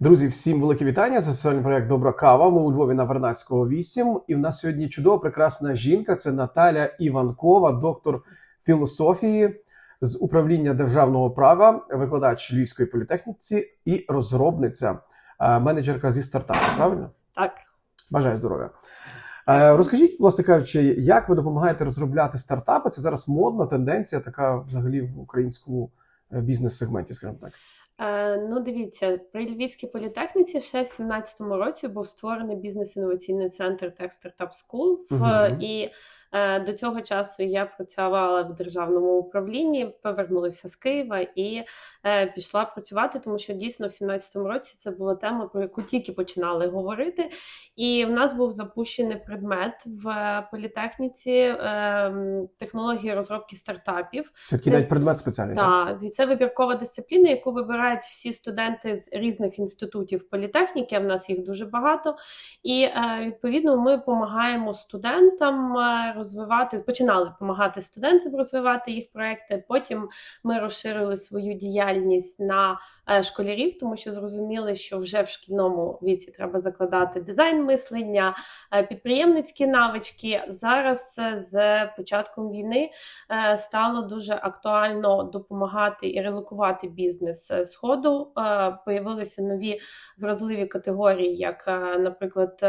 Друзі, всім велике вітання. Це соціальний проект Добра кава. Ми у Львові на Вернадського 8. І в нас сьогодні чудова, прекрасна жінка. Це Наталя Іванкова, доктор філософії з управління державного права, викладач Львівської політехніці і розробниця, е, менеджерка зі стартапу. Правильно? Так. Бажаю здоров'я. Е, Розкажіть, власне кажучи, як ви допомагаєте розробляти стартапи? Це зараз модна тенденція, така взагалі в українському е, бізнес-сегменті, скажімо так. Е, ну, дивіться, при Львівській політехніці ще в 17-му році був створений бізнес-інноваційний центр Tech Startup School. В- І до цього часу я працювала в державному управлінні, повернулася з Києва і е, пішла працювати, тому що дійсно в 17-му році це була тема, про яку тільки починали говорити. І в нас був запущений предмет в е, політехніці е, технології розробки стартапів. Це такий навіть предмет спеціальний. так? Так, і це вибіркова дисципліна, яку вибирають всі студенти з різних інститутів політехніки. а В нас їх дуже багато. І е, відповідно ми допомагаємо студентам е, розвивати, починали допомагати студентам розвивати їх проекти. Потім ми розширили свою діяльність на е, школярів, тому що зрозуміли, що вже в шкільному віці треба закладати дизайн мислення, е, підприємницькі навички. Зараз з початком війни е, стало дуже актуально допомагати і релокувати бізнес з ходу. Е, Появилися нові вразливі категорії, як, наприклад,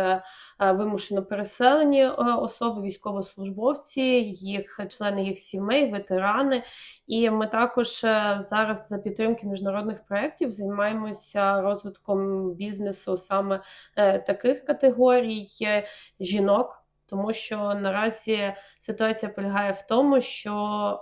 вимушено переселені особи, військовослужбовці, їх члени їх сімей, ветерани. І ми також е, зараз за підтримки міжнародних проєктів займаємося розвитком бізнесу саме е, таких категорій е, жінок. Тому що наразі ситуація полягає в тому, що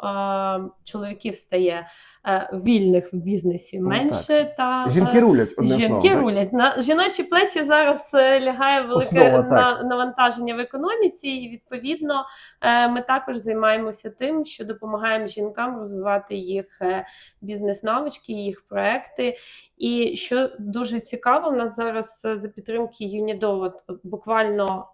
е, чоловіків стає е, вільних в бізнесі Ну, менше, та е, Жінки рулять одним жінки словом. так? рулять. На жіночі плечі зараз е, лягає велике Основа, на, навантаження в економіці, і відповідно е, ми також займаємося тим, що допомагаємо жінкам розвивати їх е, бізнес-навички, їх проекти. І що дуже цікаво, в нас зараз за підтримки ЮНІДО, буквально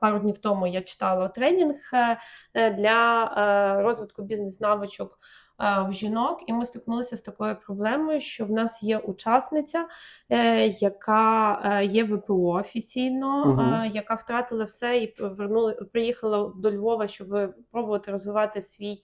пару днів тому я читала тренінг е, е, для е, розвитку бізнес-навичок е, в жінок, і ми стикнулися з такою проблемою, що в нас є учасниця, е, яка е, є ВПО офіційно, е, яка втратила все і повернула, приїхала до Львова, щоб пробувати розвивати свій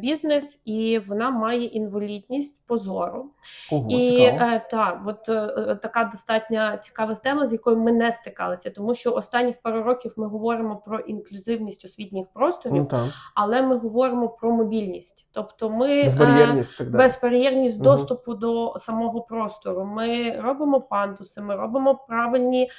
бізнес, і вона має інвалідність по зору. Ого, І цікаво. е, так, от е, така достатньо цікава тема, з якою ми не стикалися, тому що останніх пару років ми говоримо про інклюзивність освітніх просторів, Ну так. але ми говоримо про мобільність. Тобто ми е, Безбар'єрність так безбар'єрність Мгм. доступу до самого простору. Ми робимо пандуси, ми робимо правильні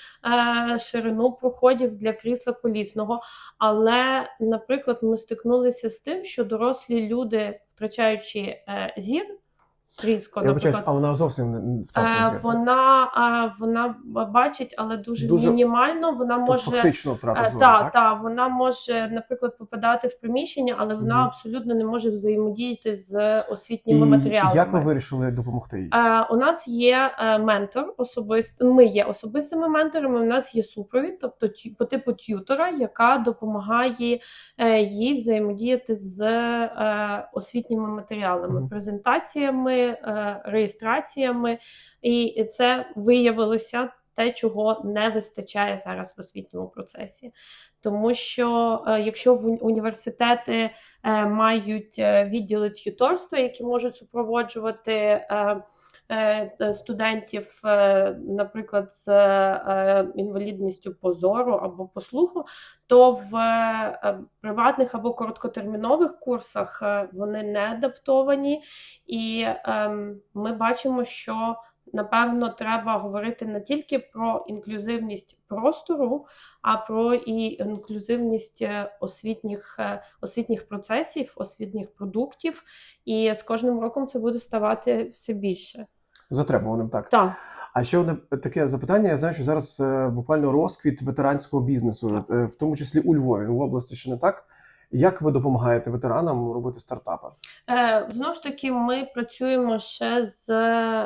е, ширину проходів для крісла колісного. Але, наприклад, ми стикнулися з тим, що дорослі люди, втрачаючи е, зір, різко, Я вибачаюсь, а вона зовсім не- втратила Е, вона, е, вона бачить, але дуже, Дуже- мінімально. Вона може фактично втрата Е, зору, та, так? та, вона може, наприклад, попадати в приміщення, але вона Мгм. абсолютно не може взаємодіяти з освітніми І матеріалами. як ви вирішили допомогти їй? Е, у нас є е, ментор особисто. Ми є особистими менторами. У нас є супровід, тобто тю- по типу т'ютора, яка допомагає е, їй взаємодіяти з е, освітніми матеріалами, Мгм. презентаціями, е, реєстраціями, і це виявилося. Те, чого не вистачає зараз в освітньому процесі, тому що е, якщо в університети е, мають відділи т'юторства, які можуть супроводжувати студентів, е, наприклад, з е, інвалідністю по зору або по слуху, то в е, приватних або короткотермінових курсах е, вони не адаптовані, і ем, ми бачимо, що Напевно, треба говорити не тільки про інклюзивність простору, а про і інклюзивність е, освітніх, е, освітніх процесів, освітніх продуктів. І з кожним роком це буде ставати все більше. Затребуваним, так. Так, А ще одне таке запитання. Я знаю, що зараз е, буквально розквіт ветеранського бізнесу, е, в тому числі у Львові, в області ще не так. Як ви допомагаєте ветеранам робити стартапи? Е, Знову ж таки, ми працюємо ще з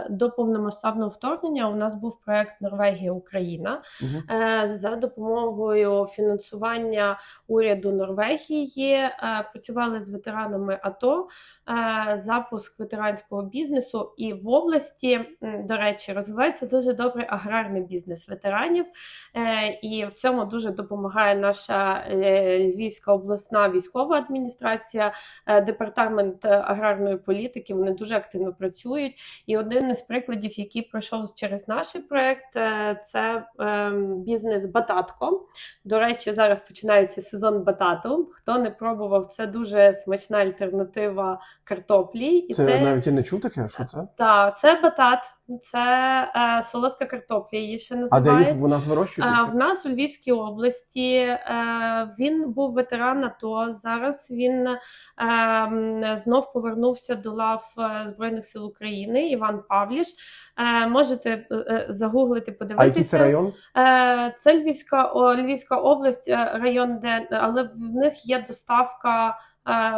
до повномасштабного вторгнення. У нас був проект Норвегія Україна Угу. Е, за допомогою фінансування уряду Норвегії. е, Працювали з ветеранами АТО, е, запуск ветеранського бізнесу. І в області, до речі, розвивається дуже добрий аграрний бізнес ветеранів. Е, І в цьому дуже допомагає наша е, Львівська обласна військова адміністрація, е, департамент е, аграрної політики. Вони дуже активно працюють. І один із прикладів, який пройшов через наш проект, е, це ем, бізнес Бататко. До речі, зараз починається сезон батату. Хто не пробував, це дуже смачна альтернатива картоплі. І Це, навіть я не чув таке, що це? Так, це батат, це е, солодка картопля, її ще А де називають. їх в нас вирощують? А, в нас у Львівській області е, він був ветеран АТО. Зараз він е, знов повернувся до лав е, Збройних сил України. Іван Павліш. Е, можете е, е, загуглити, А подивитися. який це район? Е, Це Львівська, о, Львівська область, е, район, де але в них є доставка.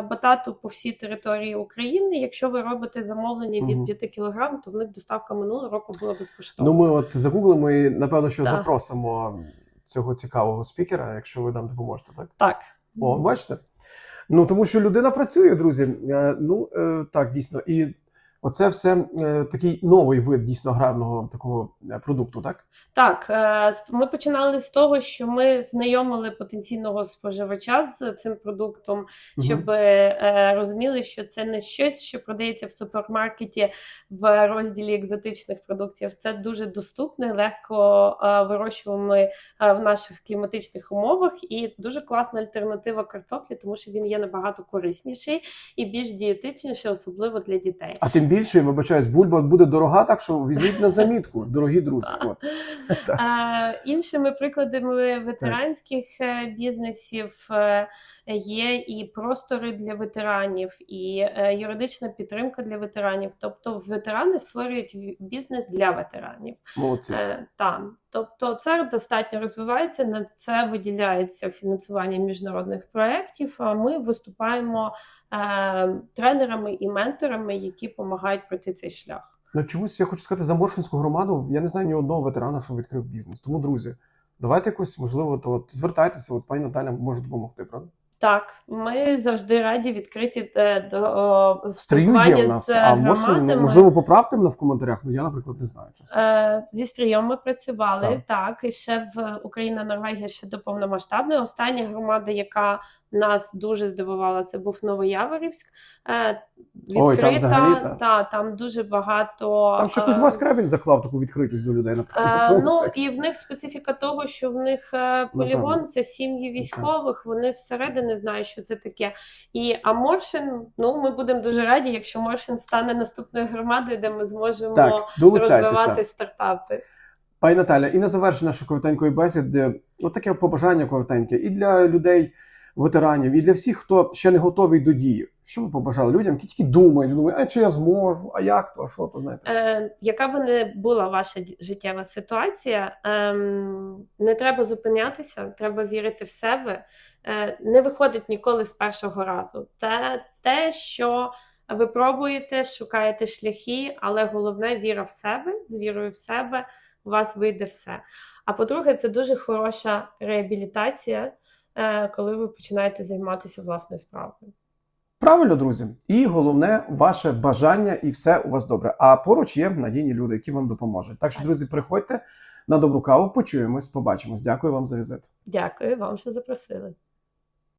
Батату по всій території України. Якщо ви робите замовлення від Мгм. 5 кг, то в них доставка минулого року була безкоштовна. Ну, ми от загуглимо і напевно, що Так. запросимо цього цікавого спікера, якщо ви нам допоможете, так? Так. О, бачите? Ну тому що людина працює, друзі. Е, Ну е, так, дійсно. І оце все е, такий новий вид дійсно аграрного такого е, продукту, так? Так, е, ми починали з того, що ми знайомили потенційного споживача з цим продуктом, щоб е, розуміли, що це не щось, що продається в супермаркеті в розділі екзотичних продуктів. Це дуже доступне, легко е, вирощуємо е, в наших кліматичних умовах, і дуже класна альтернатива картоплі, тому що він є набагато корисніший і більш дієтичніший, особливо для дітей. А тим більше, вибачаюсь, бульба буде дорога, так що візьміть на замітку, дорогі друзі. От. Е, Іншими прикладами ветеранських так. бізнесів е, є і простори для ветеранів, і е, юридична підтримка для ветеранів. Тобто, ветерани створюють бізнес для ветеранів. Молодці. Е, Там, тобто, це достатньо розвивається. На це виділяється фінансування міжнародних проєктів. А ми виступаємо е, тренерами і менторами, які допомагають пройти цей шлях. На чомусь я хочу сказати за Моршинську громаду. Я не знаю ні одного ветерана, що відкрив бізнес. Тому, друзі, давайте якось, можливо, то от звертайтеся, от пані Наталя може допомогти, правда? Так, ми завжди раді відкриті е, до Стрію є в нас, з а може, громадами. ну, можливо, поправте мене в коментарях. Ну я, наприклад, не знаю чесно. Е, Зі стрійом ми працювали Так. так. і ще в Україна, Норвегія ще до повномасштабної. Остання громада, яка нас дуже здивувала, це був Новояворівськ. Е, Ой, там взагалі, та. та, там дуже багато Там ще е, Кузьма Скребін заклав таку відкритість до людей. наприклад. Е, ну так. і в них специфіка того, що в них е, полігон Напевно. це сім'ї військових. Вони зсередини знають, що це таке. І а Моршин, ну ми будемо дуже раді, якщо Моршин стане наступною громадою, де ми зможемо Так, розвивати стартапи. Пані Наталя, і на завершення нашої коротенької бесіди, от таке побажання коротеньке і для людей, ветеранів, і для всіх, хто ще не готовий до дії. Що ви побажали людям, які тільки думають, думають, а чи я зможу, а як то, а що то знаєте? Е, яка би не була ваша життєва ситуація, ем, не треба зупинятися, треба вірити в себе. Е, не виходить ніколи з першого разу. Те, те, що ви пробуєте, шукаєте шляхи, але головне віра в себе. З вірою в себе у вас вийде все. А по-друге, це дуже хороша реабілітація, е, коли ви починаєте займатися власною справою. Правильно, друзі, і головне ваше бажання, і все у вас добре. А поруч є надійні люди, які вам допоможуть. Так що, друзі, приходьте на добру каву, почуємось, побачимось. Дякую вам за візит. Дякую вам, що запросили.